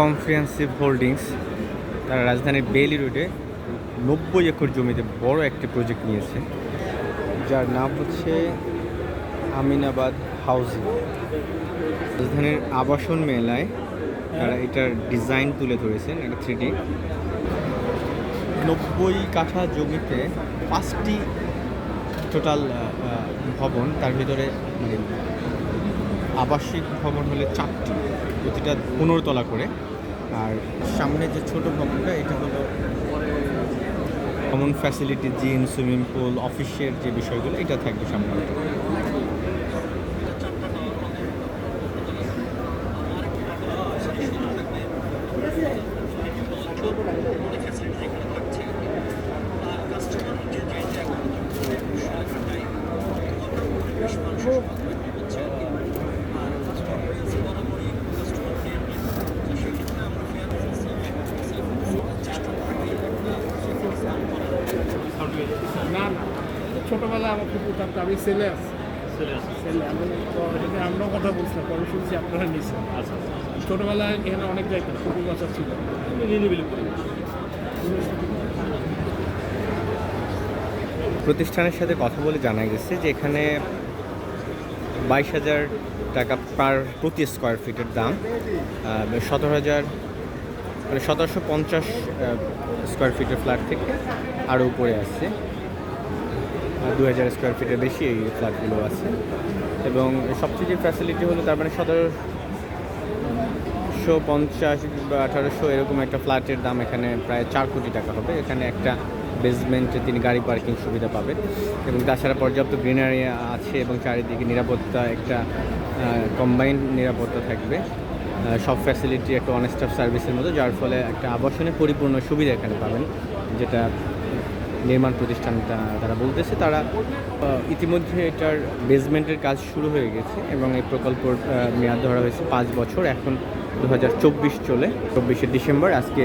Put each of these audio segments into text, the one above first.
কনফ্রিহেন্সিভ holdings তারা রাজধানীর Bailey রোডে নব্বই একর জমিতে বড় একটি প্রজেক্ট নিয়েছে, যার নাম হচ্ছে আমিনাবাদ হাউজিং। রাজধানীর আবাসন মেলায় তারা এটার ডিজাইন তুলে ধরেছেন, এটা থ্রিডি নব্বই কাঠা জমিতে পাঁচটি টোটাল ভবন, তার ভিতরে মানে আবাসিক ভবন হলে চারটি, প্রতিটা পনেরো তলা করে। আর সামনে যে ছোট ভবনটা, এটা হলো common facility gym swimming pool অফিসের যে বিষয়গুলো, এটা থাকবে সামনে। না না ছোটবেলায় আমার খুব উঠাতো আমি ছেলে আছি। ছেলে তো এখানে আমরাও কথা বলছিলাম পরে শুনছি আপনারা নিচ্ছেন আচ্ছা ছোটবেলায় এখানে অনেক যাইতাম কুকুর বাচ্চা ছিল। প্রতিষ্ঠানের সাথে কথা বলে জানা গেছে যে এখানে বাইশ হাজার টাকা পার প্রতি স্কোয়ার ফিটের দাম সতেরো হাজার মানে সতেরোশো পঞ্চাশ স্কোয়ার ফিটের ফ্ল্যাট থেকে আরও উপরে আছে। দু হাজার স্কোয়ার ফিটের বেশি এই ফ্ল্যাটগুলো আছে। এবং সবচেয়ে যে ফ্যাসিলিটি হলো তার মানে সতেরোশো পঞ্চাশ বা আঠারোশো এরকম একটা ফ্ল্যাটের দাম এখানে প্রায় চার কোটি টাকা হবে। এখানে একটা বেসমেন্টে তিনি গাড়ি পার্কিং সুবিধা পাবেন। এবং তাছাড়া পর্যাপ্ত গ্রিনারি আছে এবং চারিদিকে নিরাপত্তা, একটা কম্বাইন্ড নিরাপত্তা থাকবে। সব ফ্যাসিলিটি একটা অনেস্টাফ সার্ভিসের মতো, যার ফলে একটা আবাসনের পরিপূর্ণ সুবিধা এখানে পাবেন, যেটা নির্মাণ প্রতিষ্ঠানটা তারা বলতেছে। তারা ইতিমধ্যে এটার বেসমেন্টের কাজ শুরু হয়ে গেছে এবং এই প্রকল্পর মেয়াদ ধরা হয়েছে পাঁচ বছর। এখন দু হাজার চব্বিশ চলে, চব্বিশে ডিসেম্বর। আজকে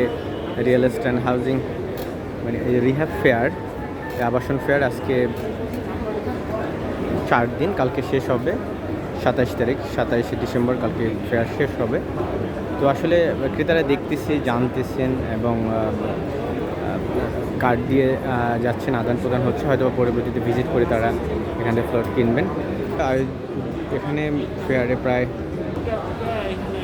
রিয়েল এস্টেট হাউজিং মানে এই রিহ্যাব ফেয়ার আবাসন ফেয়ার আজকে চার দিন, কালকে শেষ হবে। সাতাইশ তারিখ, সাতাইশে ডিসেম্বর কালকে ফেয়ার শেষ হবে। তো আসলে ক্রেতারা দেখতেছি, জানতেছেন এবং কার্ড দিয়ে যাচ্ছেন, আদান প্রদান হচ্ছে হয়তো পরবর্তীতে ভিজিট করে তারা এখান ফ্লট কিনবেন। আর এখানে ফেয়ারে প্রায় এখানে